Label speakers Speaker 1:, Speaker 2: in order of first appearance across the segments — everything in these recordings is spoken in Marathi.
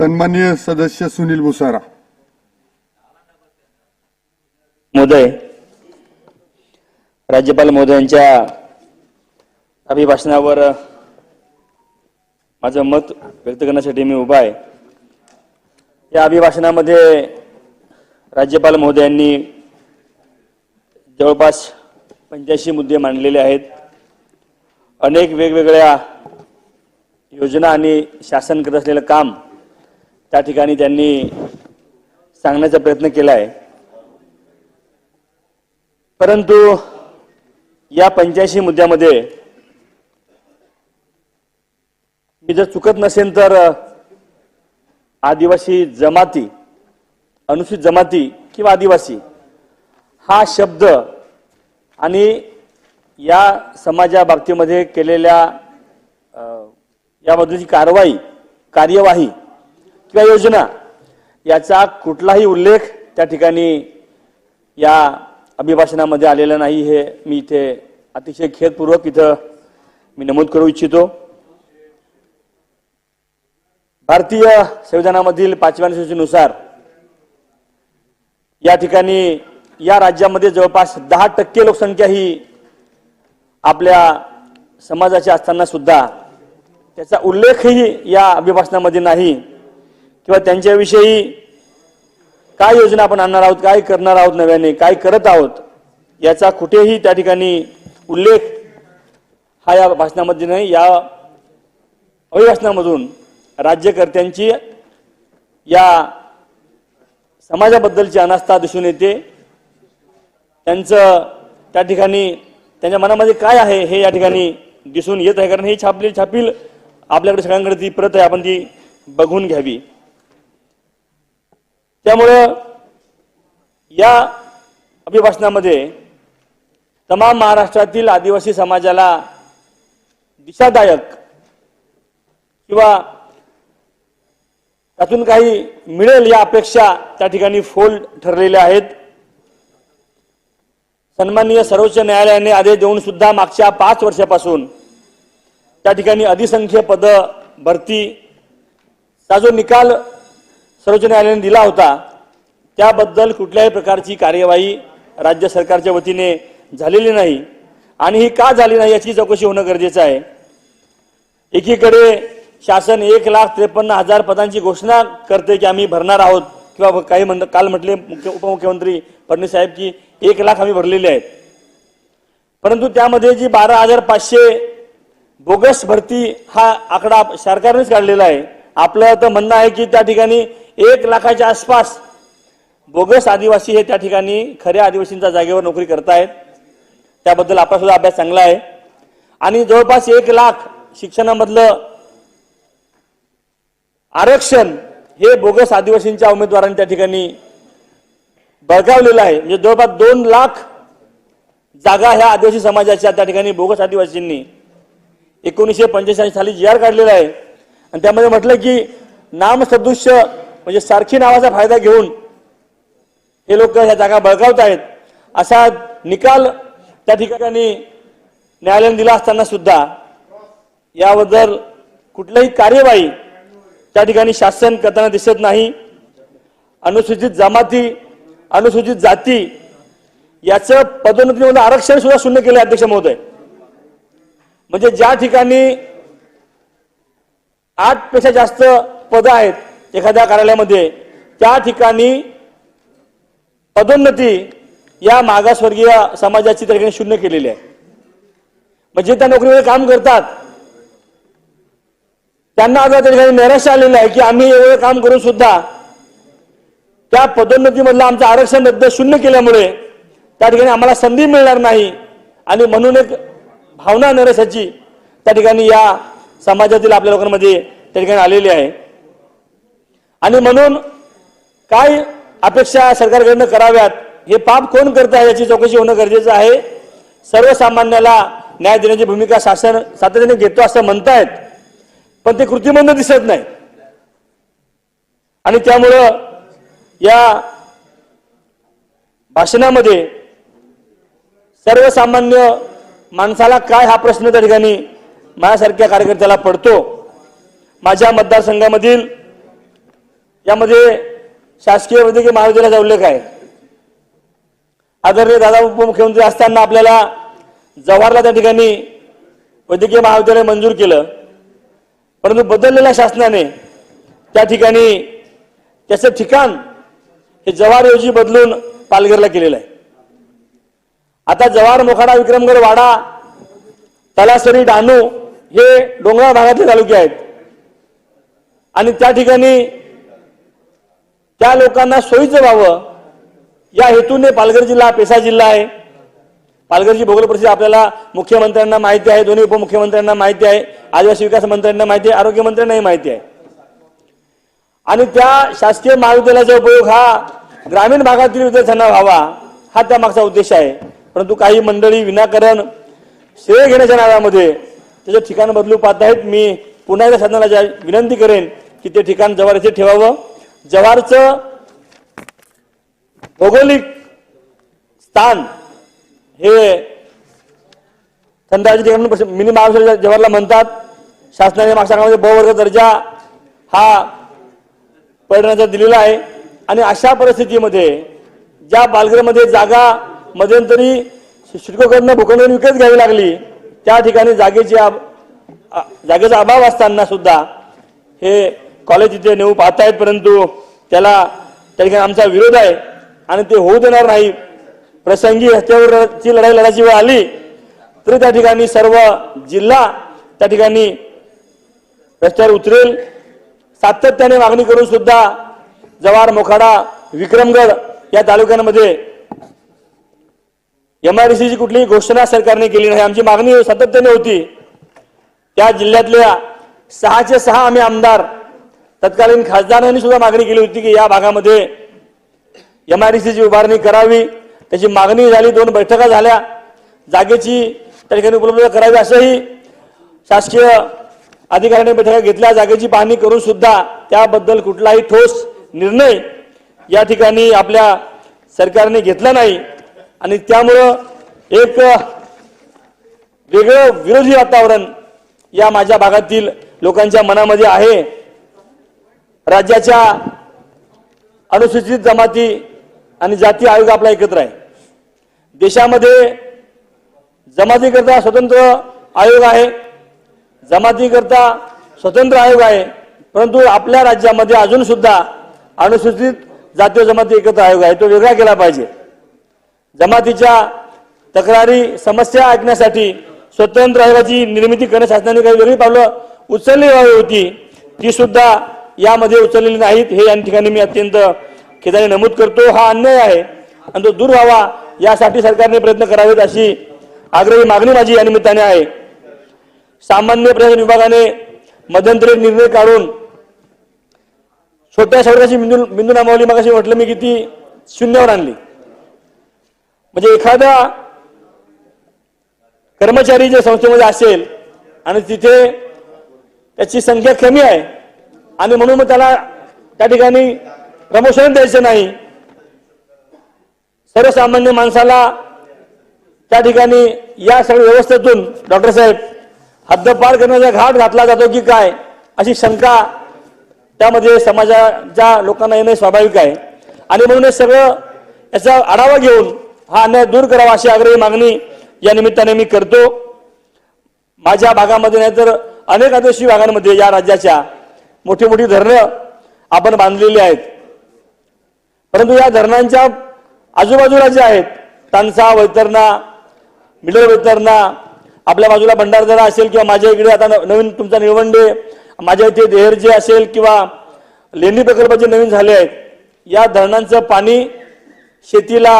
Speaker 1: सन्माननीय सदस्य सुनील भुसारा.
Speaker 2: महोदय राज्यपाल महोदयांच्या अभिभाषणावर माझं मत व्यक्त करण्यासाठी मी उभा आहे. या अभिभाषणामध्ये राज्यपाल महोदयांनी जवळपास पंच्याऐंशी मुद्दे मांडलेले आहेत. अनेक वेगवेगळ्या योजना आणि शासन करत असलेलं काम त्या ठिकाणी त्यांनी सांगण्याचा प्रयत्न केला आहे परंतु या पंच्याऐंशी मुद्द्यामध्ये मी जर चुकत नसेल तर आदिवासी जमाती अनुसूचित जमाती किंवा आदिवासी हा शब्द आणि या समाजाबाबतीमध्ये केलेल्या याबद्दलची कारवाई कार्यवाही किंवा योजना याचा कुठलाही उल्लेख त्या ठिकाणी या अभिभाषणामध्ये आलेलं नाही हे मी इथे अतिशय खेदपूर्वक इथं मी नमूद करू इच्छितो. भारतीय संविधानामधील पाचव्या अनुसूचीनुसार या ठिकाणी या राज्यामध्ये जवळपास दहा टक्के लोकसंख्या ही आपल्या समाजाची असताना सुद्धा त्याचा उल्लेखही या अभिभाषणामध्ये नाही. किंवा त्यांच्याविषयी काय योजना आपण आणणार आहोत काय करणार आहोत नव्याने काय करत आहोत याचा कुठेही त्या ठिकाणी उल्लेख हा या भाषणामध्ये नाही. या अभिभाषणामधून राज्यकर्त्यांची या समाजाबद्दलची अनास्था दिसून येते. त्यांचं त्या ठिकाणी त्यांच्या मनामध्ये काय आहे हे या ठिकाणी दिसून येत आहे. कारण ही छापली छापील आपल्याकडे सगळ्यांकडे ती प्रत आहे. आपण ती बघून घ्यावी. त्यामुळं या अभिभाषणामध्ये तमाम महाराष्ट्रातील आदिवासी समाजाला दिशादायक किंवा त्यातून काही मिळेल या अपेक्षा त्या ठिकाणी फोल ठरलेल्या आहेत. सन्माननीय सर्वोच्च न्यायालयाने आदेश देऊन सुद्धा मागच्या पाच वर्षापासून त्या ठिकाणी अधिसंख्य पद भरतीचा जो निकाल सर्वोच्च न्यायालयाने दिला होता. त्याबद्दल कुठल्याही प्रकारची कार्यवाही राज्य सरकारच्या वतीने झालेली नाही. आणि ही का झाली नाही याची चौकशी होणं गरजेचं आहे. एकीकडे शासन एक लाख त्रेपन्न हजार पदांची घोषणा करते की आम्ही भरणार आहोत किंवा काही म्हण काल म्हटले मुख्य उपमुख्यमंत्री फडणवीस साहेब की एक लाख आम्ही भरलेले आहेत. परंतु त्यामध्ये जी बारा हजार पाचशे बोगस भरती हा आकडा सरकारनेच काढलेला आहे. आपलं तर म्हणणं आहे की त्या ठिकाणी एक लाखाच्या आसपास बोगस आदिवासी हे त्या ठिकाणी खऱ्या आदिवासींच्या जागेवर नोकरी करतायत. त्याबद्दल आपला सुद्धा अभ्यास चांगला आहे. आणि जवळपास एक लाख शिक्षणामधलं आरक्षण हे बोगस आदिवासींच्या उमेदवारांनी त्या ठिकाणी बळकावलेलं आहे. म्हणजे जवळपास दोन लाख जागा ह्या आदिवासी समाजाच्या त्या ठिकाणी बोगस आदिवासींनी एकोणीसशे पंचेचाळीस साली जी आर काढलेला आहे. आणि त्यामध्ये म्हटलं की नामसदृश्य म्हणजे सारखी नावाचा फायदा घेऊन हे लोक ह्या जागा बळकावत आहेत असा निकाल त्या ठिकाणी न्यायालयाने दिला असताना सुद्धा याबद्दल कुठल्याही कार्यवाही त्या ठिकाणी शासन करताना दिसत नाही. अनुसूचित जमाती अनुसूचित जाती याचं पदोन्नतीमध्ये आरक्षण सुद्धा शून्य केलं अध्यक्ष महोदय. म्हणजे ज्या ठिकाणी आठपेक्षा जास्त पद आहेत एखाद्या कार्यालयामध्ये. त्या ठिकाणी पदोन्नती या मागासवर्गीय समाजाची त्या ठिकाणी शून्य केलेली आहे. म्हणजे त्या नोकरीमध्ये काम करतात. त्यांना आता त्या ठिकाणी नैराश्य आलेलं आहे की आम्ही एवढं काम करून सुद्धा त्या पदोन्नतीमधलं आमचं आरक्षण रद्द शून्य केल्यामुळे त्या ठिकाणी आम्हाला संधी मिळणार नाही. आणि म्हणून एक भावना नैराश्याची त्या ठिकाणी या समाजातील आपल्या लोकांमध्ये त्या ठिकाणी आलेली आहे. आणि म्हणून काय अपेक्षा सरकारकडनं कराव्यात हे पाप कोण करत आहे याची चौकशी होणं गरजेचं आहे. सर्वसामान्याला न्याय देण्याची भूमिका शासन सातत्याने घेतो असं म्हणतायत पण ते कृतीमंद दिसत नाही. आणि त्यामुळं या भाषणामध्ये सर्वसामान्य माणसाला काय हा प्रश्न त्या ठिकाणी माझ्यासारख्या कार्यकर्त्याला पडतो. माझ्या मतदारसंघामधील यामध्ये शासकीय वैद्यकीय महाविद्यालयाचा उल्लेख आहे आदरणीय दादा उपमुख्यमंत्री असताना आपल्याला जव्हारला त्या ठिकाणी वैद्यकीय महाविद्यालय मंजूर केलं. परंतु बदललेल्या शासनाने त्या ठिकाणी त्याचं ठिकाण हे जव्हारऐवजी बदलून पालघरला केलेलं आहे. आता जव्हार मोखाडा विक्रमगड वाडा तलासरी डहाणू हे डोंगराळ भागातले तालुके आहेत. आणि त्या ठिकाणी त्या लोकांना सोयीचं व्हावं. या हेतूने पालघर जिल्हा पेसा जिल्हा आहे. पालघरची भूगोल परिस्थिती आपल्याला मुख्यमंत्र्यांना माहिती आहे. दोन्ही उपमुख्यमंत्र्यांना माहिती आहे. आदिवासी विकास मंत्र्यांना माहिती आहे. आरोग्यमंत्र्यांनाही माहिती आहे. आणि त्या शासकीय महाविद्यालयाचा उपयोग हा ग्रामीण भागातील विद्यार्थ्यांना व्हावा हा त्या मागचा उद्देश आहे. परंतु काही मंडळी विनाकारण श्रेय घेण्याच्या नावामध्ये त्याचं ठिकाण बदलू पाहत आहेत. मी पुन्हा एकदा शासनाला विनंती करेन की ते ठिकाण जव्हार येथे ठेवावं. जव्हारचं भौगोलिक स्थान हे थंडाची ठिकाण मिनी महाराष्ट्र जव्हारला म्हणतात. शासनाने मागच्या काळामध्ये दर्जा हा पर्यटनाचा दिलेला आहे. आणि अशा परिस्थितीमध्ये ज्या पालघरमध्ये जागा मध्यंतरी शिडकोकडनं भूखंड विकत घ्यावी लागली त्या ठिकाणी जागेची जागेचा अभाव असताना सुद्धा हे कॉलेज इथे नेऊ पाहतायत परंतु त्याला त्या ठिकाणी आमचा विरोध आहे आणि ते होऊ देणार नाही. प्रसंगी रस्त्यावरची लढाई लढायची वेळ आली तरी त्या ठिकाणी सर्व जिल्हा त्या ठिकाणी रस्त्यावर उतरेल. सातत्याने मागणी करून सुद्धा जवार मोखाडा विक्रमगड या तालुक्यांमध्ये एमआरडीसीची कुठलीही घोषणा सरकारने केली नाही. आमची मागणी सातत्याने होती. त्या जिल्ह्यातल्या सहाचे सहा आम्ही आमदार तत्कालीन खासदारांनी सुद्धा मागणी केली होती की या भागामध्ये एमआरडीसीची उभारणी करावी. त्याची मागणी झाली दोन बैठका झाल्या. जागेची त्या ठिकाणी उपलब्ध करावी असंही शासकीय अधिकाऱ्यांनी बैठका घेतल्या. जागेची पाहणी करून सुद्धा त्याबद्दल कुठलाही ठोस निर्णय या ठिकाणी आपल्या सरकारने घेतला नाही. आणि त्यामुळं एक वेगळं विरोधी वातावरण या माझ्या भागातील लोकांच्या मनामध्ये आहे. राज्याच्या अनुसूचित जमाती आणि जाती आयोग आपला एकत्र आहे. देशामध्ये जमातीकरता स्वतंत्र आयोग आहे जमातीकरता स्वतंत्र आयोग आहे परंतु आपल्या राज्यामध्ये अजून सुद्धा अनुसूचित जाती जमाती एकत्र आयोग आहे. तो वेगळा केला पाहिजे. जमातीच्या तक्रारी समस्या ऐकण्यासाठी स्वतंत्र आयोगाची निर्मिती करण्यास शासनाने काही वेगळी पावलं उचलली होती ती सुद्धा यामध्ये उचललेली नाहीत. हे या ठिकाणी मी अत्यंत खेदाने नमूद करतो. हा अन्याय आहे आणि तो दूर व्हावा यासाठी सरकारने प्रयत्न करावेत अशी आग्रही मागणी माझी या निमित्ताने आहे. सामान्य प्रशासन विभागाने मध्यंतरी निर्णय काढून छोट्या शहराची बिंदू बिंदू नामावली मगाशी म्हटलं मी किती शून्यावर आणली. म्हणजे एखादा कर्मचारी जे संस्थेमध्ये असेल आणि तिथे त्याची संख्या कमी आहे आणि म्हणून मग त्याला त्या ठिकाणी प्रमोशन द्यायचं नाही सर्वसामान्य माणसाला त्या ठिकाणी या सगळ्या व्यवस्थेतून डॉक्टर साहेब हद्दपार करण्याचा घाट घातला जातो की काय अशी शंका त्यामध्ये समाजाच्या लोकांना येणे स्वाभाविक आहे. आणि म्हणून हे सगळं याचा आढावा घेऊन हा अन्याय दूर करावा अशी आग्रही मागणी या निमित्ताने मी करतो. माझ्या भागामध्ये नाही तर अनेक आदिवासी भागांमध्ये या राज्याच्या मोठी मोठी धरणं आपण बांधलेली आहेत. परंतु या धरणांच्या आजूबाजूला जे आहेत तानसा वैतरणा मिडल वैतरणा आपल्या बाजूला भंडारदरा असेल किंवा माझ्या इकडे आता नवीन तुमचा निळवंडे माझ्या इथे देहर जे असेल किंवा लेणी प्रकल्प जे नवीन झाले आहेत या धरणांचं पाणी शेतीला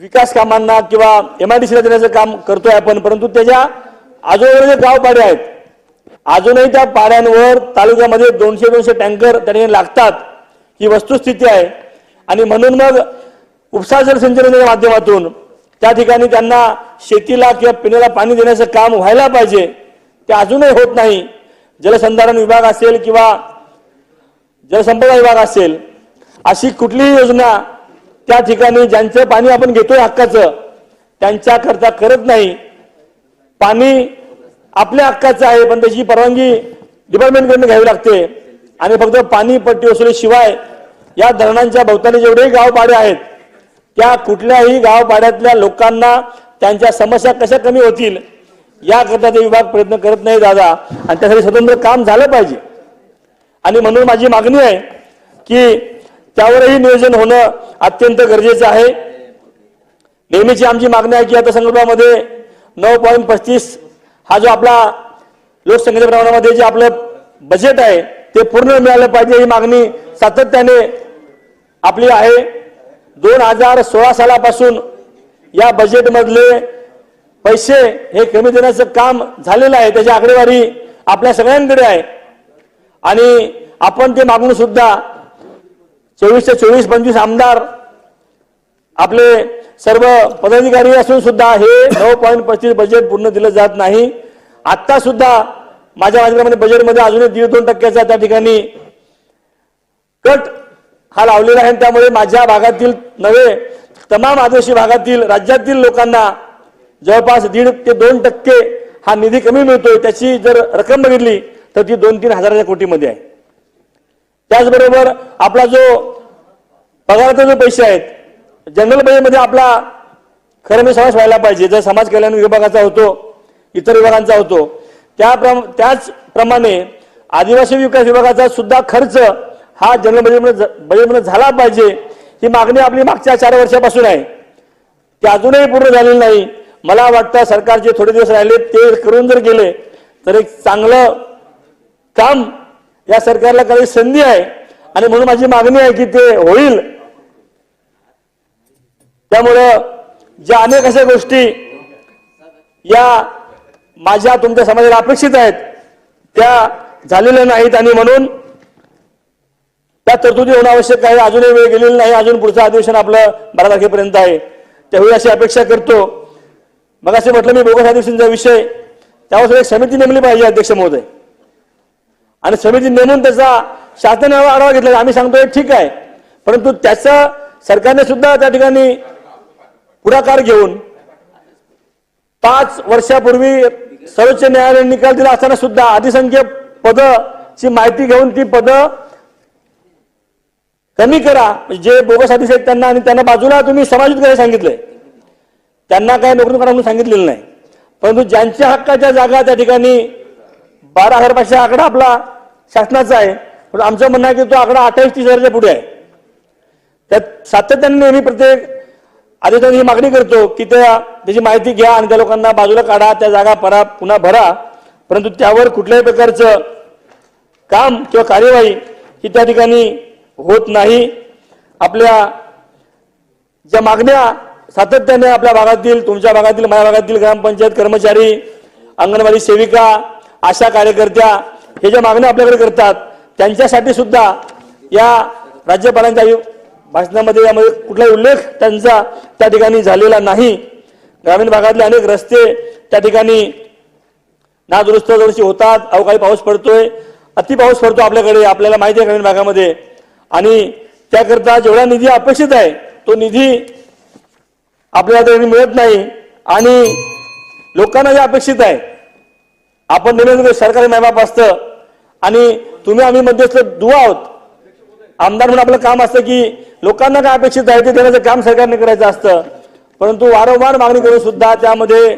Speaker 2: विकास कामांना किंवा एम आय डी सीला देण्याचं काम करतोय आपण परंतु त्याच्या आजूबाजूला जे गाव आहेत अजूनही त्या पाड्यांवर तालुक्यामध्ये दोनशे दोनशे टँकर त्या ठिकाणी लागतात. ही वस्तुस्थिती आहे. आणि म्हणून मग उपसा जलसिंचनाच्या माध्यमातून त्या ठिकाणी त्यांना शेतीला किंवा पिण्याला पाणी देण्याचं काम व्हायला पाहिजे ते अजूनही होत नाही. जलसंधारण विभाग असेल किंवा जलसंपदा विभाग असेल अशी कुठलीही योजना त्या ठिकाणी ज्यांचं पाणी आपण घेतोय हक्काचं त्यांच्याकरता करत नाही. पाणी आपल्या हक्काचं आहे पण त्याची परवानगी डिपार्टमेंटकडनं घ्यावी लागते. आणि फक्त पाणी पट्टी वसुलीशिवाय या धरणांच्या भोवताली जेवढेही गावपाडे आहेत त्या कुठल्याही गावपाड्यातल्या लोकांना त्यांच्या समस्या कशा कमी होतील याकरता ते विभाग प्रयत्न करत नाही दादा. आणि त्यासाठी स्वतंत्र काम झालं पाहिजे. आणि म्हणून माझी मागणी आहे की त्यावरही नियोजन होणं अत्यंत गरजेचं आहे. नेहमीची आमची मागणी आहे की आता संदर्भामध्ये नऊ पॉईंट पस्तीस हा जो आपला लोकसंख्येच्या प्रमाणामध्ये जे आपलं बजेट आहे ते पूर्ण मिळालं पाहिजे ही मागणी सातत्याने आपली आहे. दोन हजार सोळा सालापासून या बजेटमधले पैसे हे कमी देण्याचं काम झालेलं आहे त्याची आकडेवारी आपल्या सगळ्यांकडे आहे. आणि आपण ते मागून सुद्धा चोवीसशे चोवीस पंचवीस आमदार आपले सर्व पदाधिकारी असून सुद्धा हे नऊ पॉईंट पस्तीस बजेट पूर्ण दिलं जात नाही. आत्ता सुद्धा माझ्या माझ्याप्रमाणे बजेटमध्ये अजूनही दीड दोन टक्क्याचा त्या ठिकाणी कट हा लावलेला आहे त्यामुळे माझ्या भागातील नव्हे तमाम आदिवासी भागातील राज्यातील लोकांना जवळपास दीड ते दोन टक्के हा निधी कमी मिळतोय. त्याची जर रक्कम बघितली तर ती दोन तीन हजाराच्या कोटीमध्ये आहे. त्याचबरोबर आपला जो पगाराचे जो पैसे आहेत जनरल बजेटमध्ये आपला खरं मी समाज व्हायला पाहिजे. जर समाज कल्याण विभागाचा होतो इतर विभागांचा होतो त्या त्याचप्रमाणे आदिवासी विकास विभागाचा सुद्धा खर्च हा जनरल बजेटमध्ये बजेटमध्ये झाला पाहिजे ही मागणी आपली मागच्या चार वर्षापासून आहे. ते अजूनही पूर्ण झालेली नाही. मला वाटतं सरकारचे थोडे दिवस राहिले ते करून जर गेले तर एक चांगलं काम या सरकारला काही संधी आहे. आणि म्हणून माझी मागणी आहे की ते होईल. त्यामुळं ज्या अनेक अशा गोष्टी या माझ्या तुमच्या समाजाला अपेक्षित आहेत त्या झालेल्या नाहीत. आणि म्हणून त्या तरतुदी होणं आवश्यक आहे. अजूनही वेळ गेलेली नाही. अजून पुढचं अधिवेशन आपलं बारा तारखेपर्यंत आहे. त्यावेळी अशी अपेक्षा करतो. मग असे म्हटलं मी बोगस अधिवेशनचा विषय. त्यावर एक समिती नेमली पाहिजे अध्यक्ष महोदय. आणि समिती नेमून त्याचा शासनाने आढावा घेतला. आम्ही सांगतोय ठीक आहे. परंतु त्याचं सरकारने सुद्धा त्या ठिकाणी पुढाकार घेऊन पाच वर्षापूर्वी सर्वोच्च न्यायालयाने निकाल दिला असताना सुद्धा अधिसंख्य पदची माहिती घेऊन ती पद कमी करा. जे बोगस अधिक आहेत त्यांना आणि त्यांना बाजूला तुम्ही समाजित करायला सांगितलंय त्यांना काय नोकरी करा म्हणून सांगितलेलं नाही. परंतु ज्यांच्या हक्काच्या जागा त्या ठिकाणी बारा हजार पाचशे आकडा आपला शासनाचा आहे. पण आमचं म्हणणं आहे की तो आकडा अठ्ठावीस तीस हजारच्या पुढे आहे. त्यात सातत्याने नेहमी प्रत्येक आदित्याने ही मागणी करतो की त्या त्याची माहिती घ्या आणि त्या लोकांना बाजूला काढा त्या जागा परा पुन्हा भरा. परंतु त्यावर कुठल्याही प्रकारचं काम किंवा कार्यवाही ही त्या ठिकाणी होत नाही. आपल्या ज्या मागण्या सातत्याने आपल्या भागातील तुमच्या भागातील माझ्या भागातील ग्रामपंचायत कर्मचारी अंगणवाडी सेविका आशा कार्यकर्त्या हे ज्या मागण्या आपल्याकडे करतात त्यांच्यासाठी सुद्धा या राज्यपालांच्या भाषणामध्ये यामध्ये कुठलाही उल्लेख त्यांचा त्या ठिकाणी झालेला नाही. ग्रामीण भागातले अनेक रस्ते त्या ठिकाणी नादुरुस्त दरवर्षी होतात. अवकाळी पाऊस पडतोय. अति पाऊस पडतो आपल्याकडे आपल्याला माहिती आहे ग्रामीण भागामध्ये. आणि त्याकरता जेवढा निधी अपेक्षित आहे तो निधी आपल्याला मिळत नाही. आणि लोकांना जे अपेक्षित आहे आपण नेहमी सरकारी मायबाप असतं. आणि तुम्ही आम्ही मध्यस्थ दुवा आहोत. आमदार म्हणून आपलं काम असतं की लोकांना काय अपेक्षित आहे ते देण्याचं काम सरकारने करायचं असतं. परंतु वारंवार मागणी करून सुद्धा त्यामध्ये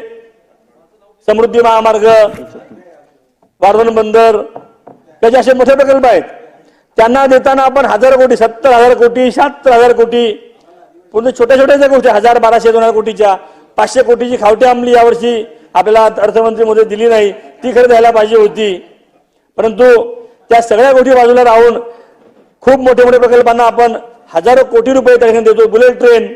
Speaker 2: समृद्धी महामार्ग वाढवण बंदर त्याचे असे मोठे प्रकल्प आहेत त्यांना देताना आपण हजार कोटी सत्तर हजार कोटी शहात्तर हजार कोटी पूर्ण छोट्या छोट्या ज्या गोष्टी हजार बाराशे दोन हजार कोटीच्या पाचशे कोटीची खावटी अंमली यावर्षी. आपल्याला अर्थमंत्रीमध्ये दिली नाही. ती खरं द्यायला पाहिजे होती. परंतु त्या सगळ्या गोष्टी बाजूला राहून खूप मोठे मोठे प्रकल्पांना आपण हजारो कोटी रुपये त्या देतो. Bullet train.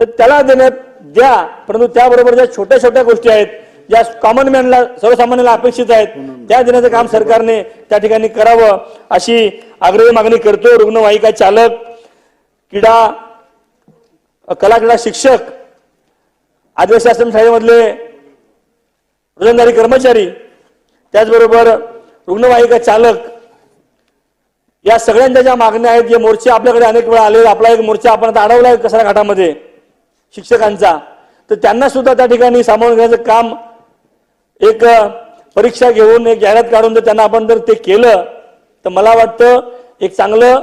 Speaker 2: तर त्याला देण्यात द्या. परंतु त्याबरोबर ज्या छोट्या छोट्या गोष्टी आहेत ज्या कॉमन मॅनला सर्वसामान्याला अपेक्षित आहेत त्या देण्याचं काम सरकारने त्या ठिकाणी करावं. अशी आग्रही मागणी करतो रुग्णवाहिका चालक क्रीडा कला क्रीडा शिक्षक आदिवासी आश्रम शाळेमधले रोजंदारी कर्मचारी त्याचबरोबर रुग्णवाहिका चालक या सगळ्यांच्या ज्या मागण्या आहेत जे मोर्चे आपल्याकडे अनेक वेळा आले आपला एक मोर्चा आपण आता अडवला आहे कसरा घाटामध्ये शिक्षकांचा. तर त्यांना सुद्धा त्या ठिकाणी सामावून घेण्याचं काम एक परीक्षा घेऊन एक जाहिरात काढून जर त्यांना आपण जर ते केलं तर मला वाटतं एक चांगलं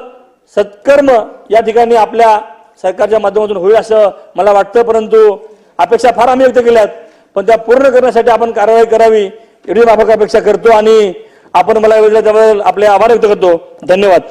Speaker 2: सत्कर्म या ठिकाणी आपल्या सरकारच्या माध्यमातून होईल असं मला वाटतं. परंतु अपेक्षा फार आम्ही व्यक्त केल्यात. पण त्या पूर्ण करण्यासाठी आपण कारवाई करावी एवढी माफक अपेक्षा करतो आणि आपण मला वेळ आपले आभार व्यक्त करतो. धन्यवाद.